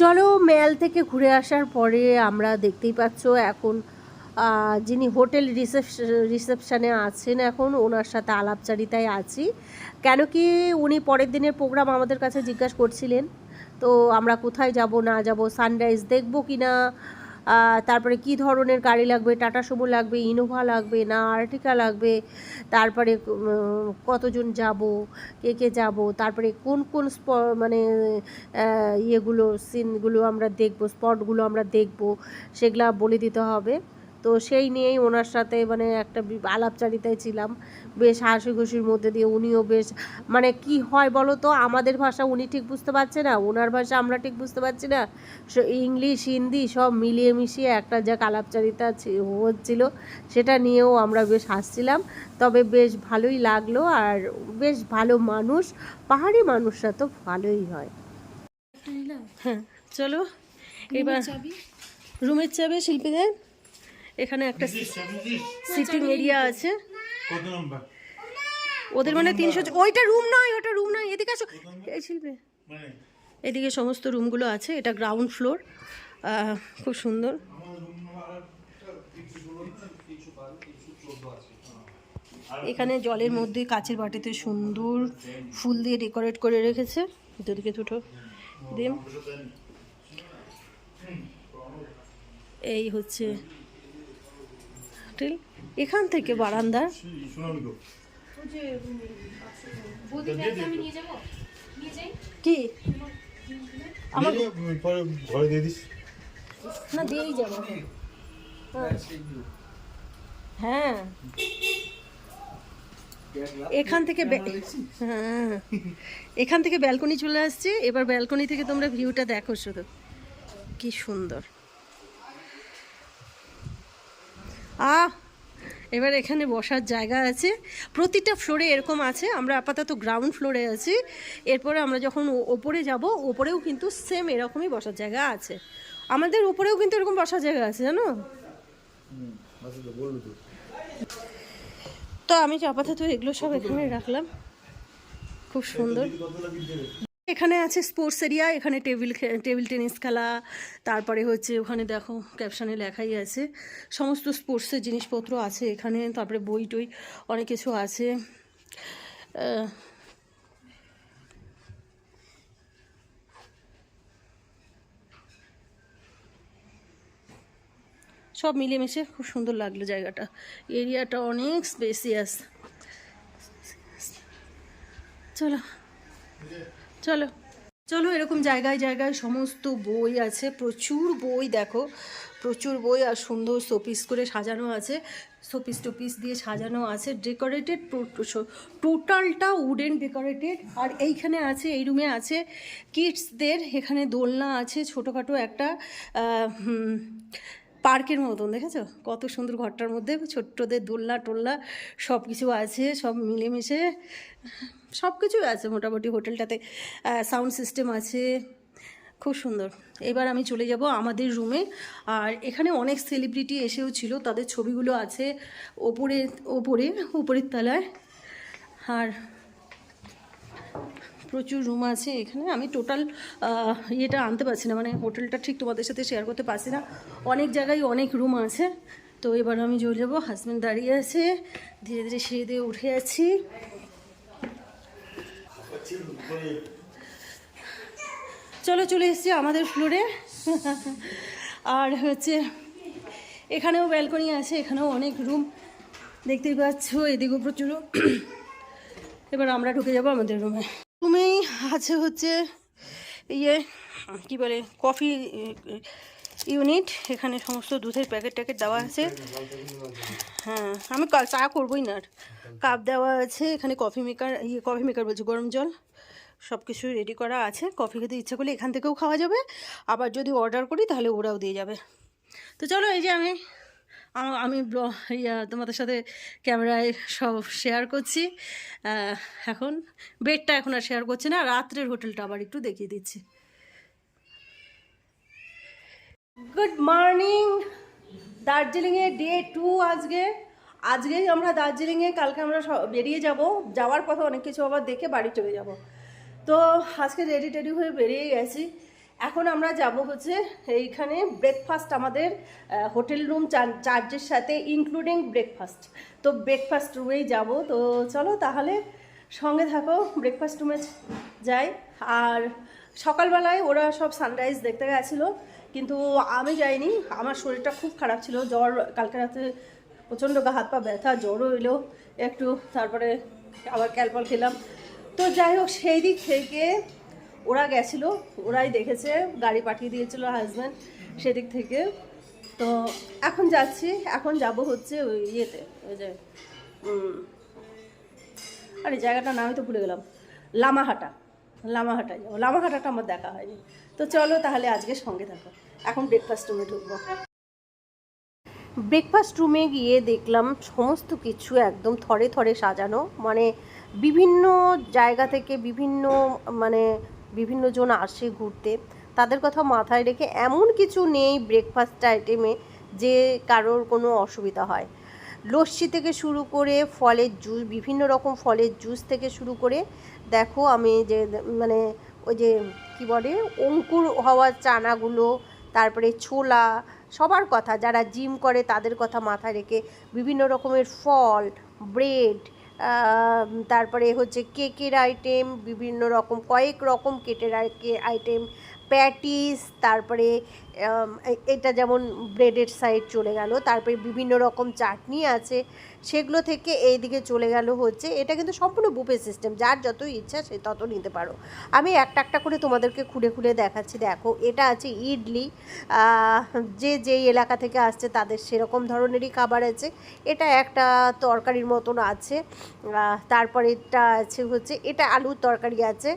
চলো মেল থেকে ঘুরে আসার পরে আমরা দেখতেই পাচ্ছ এখন যিনি হোটেল রিসেপ রিসেপশানে আছেন এখন, ওনার সাথে আলাপচারিতায় আছি। কেন কি উনি পরের দিনের প্রোগ্রাম আমাদের কাছে জিজ্ঞাসা করছিলেন, তো আমরা কোথায় যাব, না যাব, সানরাইজ দেখব কি না তারপরে কি ধরনের গাড়ি লাগবে? টাটা সুমো লাগবে, ইনোভা লাগবে, না, আর্টিকা লাগবে? তারপরে কতজন যাব? কে কে যাব? তারপরে কোন কোন স্প মানে ইয়েগুলো, সিনগুলো আমরা দেখব, স্পটগুলো আমরা দেখব, সেগুলো বলে দিতে হবে। তো সেই নিয়েই ওনার সাথে মানে একটা আলাপচারিতায় ছিলাম। বেশ হাসি খুশির মধ্যে দিয়ে উনিও বেশ মানে কি হয় বলো তো? আমাদের ভাষা উনি ঠিক বুঝতে পারছে না ওনার ভাষা আমরা ঠিক বুঝতে পারছি না। স- ইংলিশ হিন্দি সব মিলিয়ে মিশিয়ে একটা যা আলাপচারিতা ছি- হচ্ছিল সেটা নিয়েও আমরা বেশ হাসছিলাম। তবে বেশ ভালোই লাগল আর বেশ ভালো মানুষ পাহাড়ি মানুষরা তো ভালোই হয়। হ্যাঁ চলো এবার রুমের চাবি শিল্পীদের? এখানে একটা সিটিং এরিয়া আছে। ওদের মানে তিনশো ওইটা রুম নয় ওটা রুম নয়। এদিকে আসো। এই শিল্পী। মানে? এদিকে সমস্ত রুমগুলো আছে। এটা গ্রাউন্ড ফ্লোর খুব সুন্দর। এখানে জলের মধ্যে কাচের বাটিতে সুন্দর ফুল দিয়ে ডেকোরেট করে রেখেছে। দুদিকে দুটো দিন। এই হচ্ছে হোটেল এখান থেকে বারান্দার। কি? না দিয়েই যাব। হ্যাঁ। এখান থেকে হ্যাঁ। এখান থেকে ব্যালকনি চলে আসছে। এবার ব্যালকনি থেকে তোমরা ভিউটা দেখো শুধু। কি সুন্দর। আহ, এবার এখানে বসার জায়গা আছে। প্রতিটা ফ্লোরে এরকম আছে। আমরা আপাতত গ্রাউন্ড ফ্লোরে আছি। এরপরে আমরা যখন ওপরে যাব, ওপরেও কিন্তু সেম এরকমই বসার জায়গা আছে। আমাদের উপরেও কিন্তু এরকম বসার জায়গা আছে, জানো? তো আমি আপাতত এগুলো সব এখানে রাখলাম। খুব সুন্দর। এখানে আছে স্পোর্টস এরিয়া এখানে টেবিল টেবিল টেনিস খেলা, তারপরে হচ্ছে ওখানে দেখো ক্যাপশানে লেখাই আছে। সমস্ত স্পোর্টসের জিনিসপত্র আছে এখানে, তারপরে বই টই অনেক কিছু আছে। সব মিলেমিশে খুব সুন্দর লাগল জায়গাটা। এরিয়াটা অনেক স্পেসিয়াস চলো। চলো। চলো এরকম জায়গায় জায়গায় সমস্ত বই আছে, প্রচুর বই দেখো, প্রচুর বই আর সুন্দর শোপিস করে সাজানো আছে, শোপিস টোপিস দিয়ে সাজানো আছে ডেকোরেটেড টোটালটা উডেন ডেকোরেটেড আর এইখানে আছে, এই রুমে আছে কিডসদের এখানে দোলনা আছে, ছোটোখাটো একটা পার্কের মতন, দেখেছ? কত সুন্দর ঘরটার মধ্যে ছোট্টদের দোলনা টোল্লা সব কিছু আছে, সব মিলেমিশে, সব কিছুই আছে মোটামুটি হোটেলটাতে। সাউন্ড সিস্টেম আছে, খুব সুন্দর। এবার আমি চলে যাব আমাদের রুমে আর এখানে অনেক সেলিব্রিটি এসেও ছিল, তাদের ছবিগুলো আছে ওপরে ওপরে, উপরের তলায়। আর প্রচুর রুম আছে এখানে। আমি টোটাল ইয়েটা আনতে পারছি না। মানে হোটেলটা ঠিক তোমাদের সাথে শেয়ার করতে পারছি না। অনেক জায়গায় অনেক রুম আছে। তো এবার আমি চলে যাব। হাজব্যান্ড দাঁড়িয়ে আছে। ধীরে ধীরে সিঁড়ি দিয়ে উঠে আছি। চলো চলে এসছি আমাদের ফ্লোরে আর হচ্ছে, এখানেও ব্যালকনি আছে, এখানেও অনেক রুম দেখতেই পাচ্ছ, এদিকেও প্রচুর এবার আমরা ঢুকে যাব আমাদের রুমে রুমেই আছে হচ্ছে ইয়ে কি বলে, কফি ইউনিট, এখানে সমস্ত দুধের প্যাকেট ট্যাকেট দেওয়া আছে। হ্যাঁ আমি কা- চা করবোই না কাপ দেওয়া আছে, এখানে কফি মেকার ইয়ে কফি মেকার বলছি, গরম জল। সব কিছু রেডি করা আছে, কফি খেতে ইচ্ছা করলে এখান থেকেও খাওয়া যাবে। আবার যদি অর্ডার করি তাহলে ওরাও দিয়ে যাবে। তো চলো এই যে আমি আম- ইয়া, তোমাদের সাথে ক্যামেরায় সব শেয়ার করছি। এখন বেডটা এখন আর শেয়ার করছি না, রাত্রের হোটেলটা আবার একটু দেখিয়ে দিচ্ছি। গুড মর্নিং দার্জিলিংয়ে ডে টু আজকে। আজকেই আমরা দার্জিলিংয়ে, কালকে আমরা বেরিয়ে যাব। যাওয়ার পথে অনেক কিছু আবার দেখে বাড়ি চলে যাব। তো আজকে রেডি টেডি হয়ে বেরিয়ে গেছি। এখন আমরা যাব হচ্ছে এইখানে ব্রেকফাস্ট আমাদের হোটেল রুম চার্জের সাথে ইনক্লুডিং ব্রেকফাস্ট তো ব্রেকফাস্ট রুমেই যাব। তো চলো তাহলে সঙ্গে থাকো ব্রেকফাস্ট রুমে যাই। আর সকালবেলায় ওরা সব সানরাইজ দেখতে গেছিল, কিন্তু আমি যাইনি। আমার শরীরটা খুব খারাপ ছিল। জ্বর কালকে রাতে প্রচণ্ড গা হাত পা ব্যথা, জ্বরও এলো একটু তারপরে আবার ক্যালপল খেলাম। তো যাই হোক, সেই দিক থেকে ওরা গেছিল, ওরাই দেখেছে, গাড়ি পাঠিয়ে দিয়েছিল হাজব্যান্ড সেদিক থেকে। তো এখন যাচ্ছি, এখন যাব হচ্ছে ওই ইয়েতে, ওই যে আরে জায়গাটার নামই তো ভুলে গেলাম, লামাহাটা লামাহাটায় যাব। লামাহাটাটা আমার দেখা হয়নি। তো চলো তাহলে আজকে সঙ্গে থাকো। এখন ব্রেকফাস্ট রুমে ঢুকবো। ব্রেকফাস্ট রুমে গিয়ে দেখলাম সমস্ত কিছু একদম থরে থরে সাজানো। মানে বিভিন্ন জায়গা থেকে বিভিন্ন মানে বিভিন্ন জন আসে ঘুরতে, তাদের কথা মাথায় রেখে এমন কিছু নেই ব্রেকফাস্ট আইটেমে যে কারোর কোনো অসুবিধা হয়। লস্যি থেকে শুরু করে ফলের জুস বিভিন্ন রকম ফলের জুস থেকে শুরু করে, দেখো আমি যে মানে ওই যে কি বলে, অঙ্কুর হওয়া চানাগুলো, তারপরে ছোলা, সবার কথা, যারা জিম করে তাদের কথা মাথায় রেখে বিভিন্ন রকমের ফল ব্রেড তারপরে হচ্ছে কেকের আইটেম বিভিন্ন রকম কয়েক রকম কেকের আইটেম প্যাটিস, তারপরে এটা যেমন ব্রেডের সাইড চলে গেল, তারপরে বিভিন্ন রকম চাটনি আছে, সেগুলো থেকে এই দিকে চলে গেল হচ্ছে, এটা কিন্তু সম্পূর্ণ বুফে সিস্টেম যার যত ইচ্ছা সে তত নিতে পারো। আমি একটা একটা করে তোমাদেরকে খুলে খুলে দেখাচ্ছি, দেখো, এটা আছে ইডলি যে যেই এলাকা থেকে আসছে তাদের সেরকম ধরনেরই খাবার আছে, এটা একটা তরকারির মতন আছে তারপরে এটা আছে হচ্ছে, এটা আলুর তরকারি আছে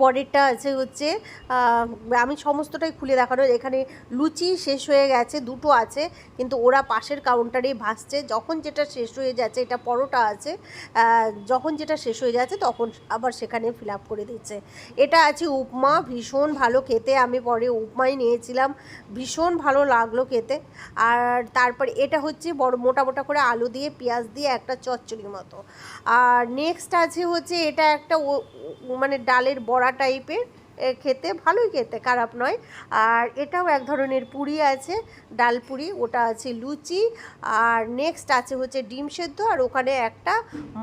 পরেরটা আছে হচ্ছে আমি সমস্তটাই খুলে দেখানো, এখানে লুচি শেষ হয়ে গেছে, দুটো আছে, কিন্তু ওরা পাশের কাউন্টারেই ভাসছে, যখন যেটা শেষ হয়ে যাচ্ছে, এটা পরোটা আছে যখন যেটা শেষ হয়ে যাচ্ছে, তখন আবার সেখানে ফিল আপ করে দিচ্ছে। এটা আছে উপমা, ভীষণ ভালো খেতে, আমি পরে উপমাই নিয়েছিলাম, ভীষণ ভালো লাগল খেতে। আর তারপর এটা হচ্ছে বড়, মোটা মোটা করে আলু দিয়ে, পেঁয়াজ দিয়ে, একটা চচ্চড়ির মতো। আর নেক্সট আছে হচ্ছে, এটা একটা মানে ডালের বড়া টাইপের খেতে ভালোই খেতে, খারাপ নয়। আর এটাও এক ধরনের পুরি আছে, ডাল পুরি, ওটা আছে লুচি। আর নেক্সট আছে হচ্ছে ডিম সেদ্ধ, আর ওখানে একটা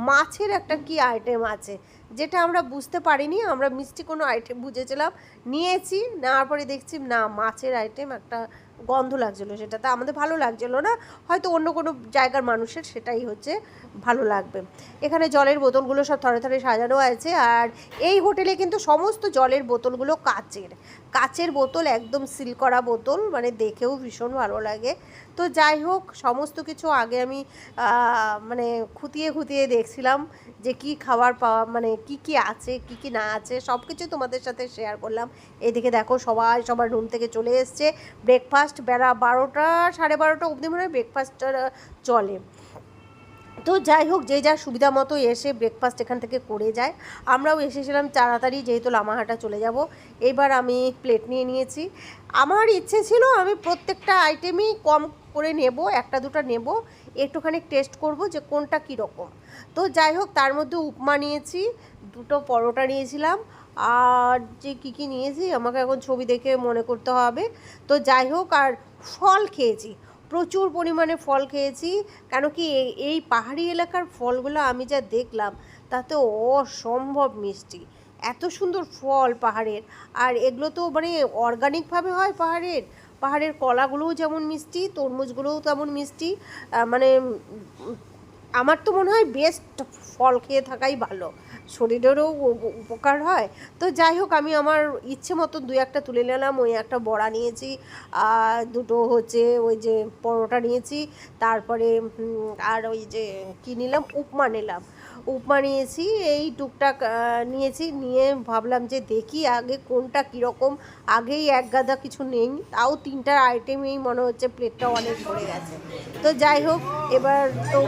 মাছের একটা কি আইটেম আছে, যেটা আমরা বুঝতে পারিনি, আমরা মিষ্টি কোনো আইটেম বুঝেছিলাম, নিয়েছি, নেওয়ার পরে দেখছি না, মাছের আইটেম একটা গন্ধ লাগছিল, সেটাতে আমাদের ভালো লাগছিল না। হয়তো অন্য কোনো জায়গার মানুষের সেটাই হচ্ছে ভালো লাগবে। এখানে জলের বোতলগুলো সব থরে থরে সাজানো আছে, আর এই হোটেলে কিন্তু সমস্ত জলের বোতলগুলো কাচের। কাচের বোতল, একদম সিল করা বোতল মানে দেখেও ভীষণ ভালো লাগে। তো যাই হোক, সমস্ত কিছু আগে আমি মানে খুঁতিয়ে খুঁতিয়ে দেখছিলাম যে কি খাবার পাওয়া মানে কি কি আছে, কি কি না আছে সব কিছু তোমাদের সাথে শেয়ার করলাম। এদিকে দেখো, সবাই সবার রুম থেকে চলে এসছে। ব্রেকফাস্ট বেলা বারোটা, সাড়ে বারোটা অবধি মনে হয় ব্রেকফাস্টটা চলে। তো যাই হোক, যে যার সুবিধা মতো এসে ব্রেকফাস্ট এখান থেকে করে যায়। আমরাও এসেছিলাম তাড়াতাড়ি, যেহেতু লামাহাটা চলে যাব। এবার আমি প্লেট নিয়ে নিয়েছি। আমার ইচ্ছে ছিল আমি প্রত্যেকটা আইটেমই কম করে নেব, একটা দুটো নেব, একটুখানি টেস্ট করব যে কোনটা কীরকম। তো যাই হোক, তার মধ্যে উপমা নিয়েছি, দুটো পরোটা নিয়েছিলাম, আর যে কী কী নিয়েছি আমাকে এখন ছবি দেখে মনে করতে হবে। তো যাই হোক, আর ফল খেয়েছি। প্রচুর পরিমাণে ফল খেয়েছি। কেন কি এই- পাহাড়ি এলাকার ফলগুলো আমি যা দেখলাম, তাতে অসম্ভব মিষ্টি। এত সুন্দর ফল পাহাড়ের। আর এগুলো তো মানে অর্গানিকভাবে হয় পাহাড়ের। পাহাড়ের কলাগুলোও যেমন মিষ্টি, তরমুজগুলোও তেমন মিষ্টি। মানে আমার তো মনে হয় বেস্ট ফল খেয়ে থাকাই ভালো। শরীরেরও উপকার হয়। তো যাই হোক, আমি আমার ইচ্ছে মতো দুই একটা তুলে নিলাম, ওই একটা বড়া নিয়েছি, আর দুটো হচ্ছে ওই যে পরোটা নিয়েছি, তারপরে আর ওই যে কী নিলাম? উপমা নিলাম। উপমা নিয়েছি, এই টুকটাক নিয়েছি, নিয়ে ভাবলাম যে দেখি আগে কোনটা কীরকম আগেই এক গাদা কিছু নেই, তাও তিনটার আইটেমেই মনে হচ্ছে প্লেটটা অনেক ভরে গেছে। তো যাই হোক, এবার তো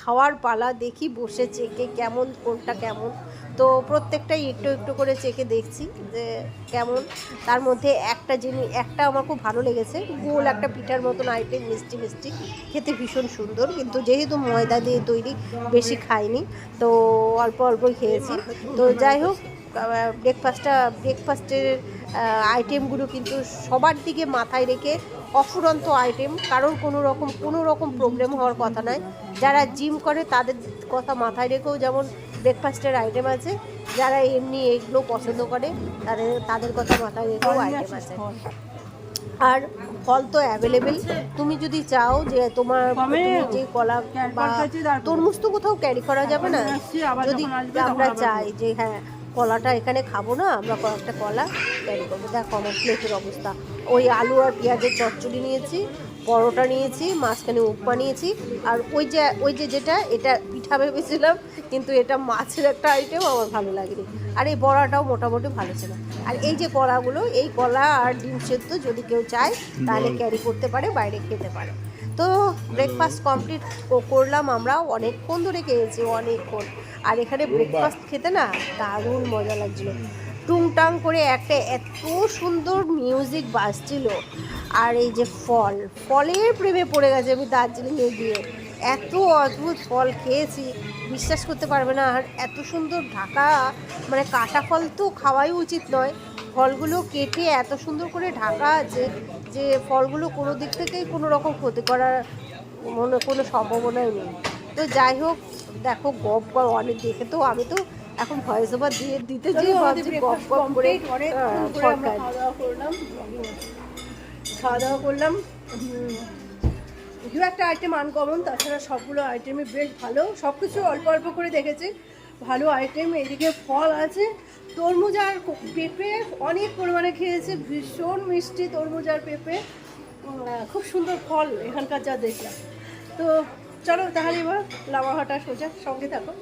খাওয়ার পালা, দেখি বসে চেকে কেমন, কোনটা কেমন। তো প্রত্যেকটাই একটু একটু করে চেকে দেখছি যে কেমন। তার মধ্যে একটা জিনিস, একটা আমার খুব ভালো লেগেছে, গোল একটা পিঠার মতন আইটেম, মিষ্টি মিষ্টি। খেতে ভীষণ সুন্দর, কিন্তু যেহেতু ময়দা দিয়ে তৈরি, বেশি খাইনি, তো অল্প অল্পই খেয়েছি। তো যাই হোক ব্রেকফাস্টটা ব্রেকফাস্টের আইটেমগুলো কিন্তু সবার দিকে মাথায় রেখে অফুরন্ত আইটেম কারণ কোনো রকম কোনো রকম প্রবলেম হওয়ার কথা নয়। যারা জিম করে তাদের কথা মাথায় রেখেও যেমন ব্রেকফাস্টের আইটেম আছে যারা এমনি এগুলো পছন্দ করে তাদের তাদের কথা মাথায় রেখেও আইটেম আছে। আর ফল তো অ্যাভেলেবেল তুমি যদি চাও যে তোমার যে কলা বা তরমুজ তো কোথাও ক্যারি করা যাবে না? আবার যদি আমরা চাই যে হ্যাঁ কলাটা এখানে খাব না আমরা কয়েকটা কলা ক্যারি করব। দেখো আমার প্লেটের অবস্থা। ওই আলু আর পেঁয়াজের চচ্চড়ি নিয়েছি পরোটা নিয়েছি মাঝখানে উপমা নিয়েছি আর ওই যে ওই যে যেটা এটা পিঠা ভেবেছিলাম কিন্তু এটা মাছের একটা আইটেম আমার ভালো লাগেনি। আর এই বড়াটাও মোটামুটি ভালো ছিল। আর এই যে কলাগুলো এই কলা আর ডিম সেদ্ধ যদি কেউ চায় তাহলে ক্যারি করতে পারে বাইরে খেতে পারে। তো ব্রেকফাস্ট কমপ্লিট করলাম আমরা। অনেকক্ষণ ধরে খেয়েছি অনেকক্ষণ। আর এখানে ব্রেকফাস্ট খেতে না দারুণ মজা লাগছিল। টুংটাং করে একটা এত সুন্দর মিউজিক বাজছিল। আর এই যে ফল ফলের প্রেমে পড়ে গেছে আমি দার্জিলিংয়ে গিয়ে। এত অদ্ভুত ফল খেয়েছি বিশ্বাস করতে পারবে না। আর এত সুন্দর ঢাকা মানে কাটা ফল তো খাওয়াই উচিত নয়। ফলগুলো কেটে এত সুন্দর করে ঢাকা আছে যে ফলগুলো কোনো দিক থেকেই কোনো রকম ক্ষতি করার মনে কোনো সম্ভাবনাই নেই। তো যাই হোক দেখো গপ গপ অনেক দেখে তো আমি তো এখন ভয়েস ওভার দিয়ে দিতে যে ভাবছি গপ গপ করে খাওয়া দাওয়া করলাম খাওয়া দাওয়া করলাম দু একটা আইটেম আনকমন তাছাড়া সবগুলো আইটেমই বেশ ভালো সব কিছু অল্প অল্প করে দেখেছি। ভালো আইটেম এদিকে ফল আছে। তরমুজ আর পেঁপে অনেক পরিমাণে খেয়েছে, ভীষণ মিষ্টি তরমুজ আর পেঁপে। খুব সুন্দর ফল এখানকার যা দেখলাম। তো চলো তাহলে এবার লামাহাটা সোজা সঙ্গে থাকো।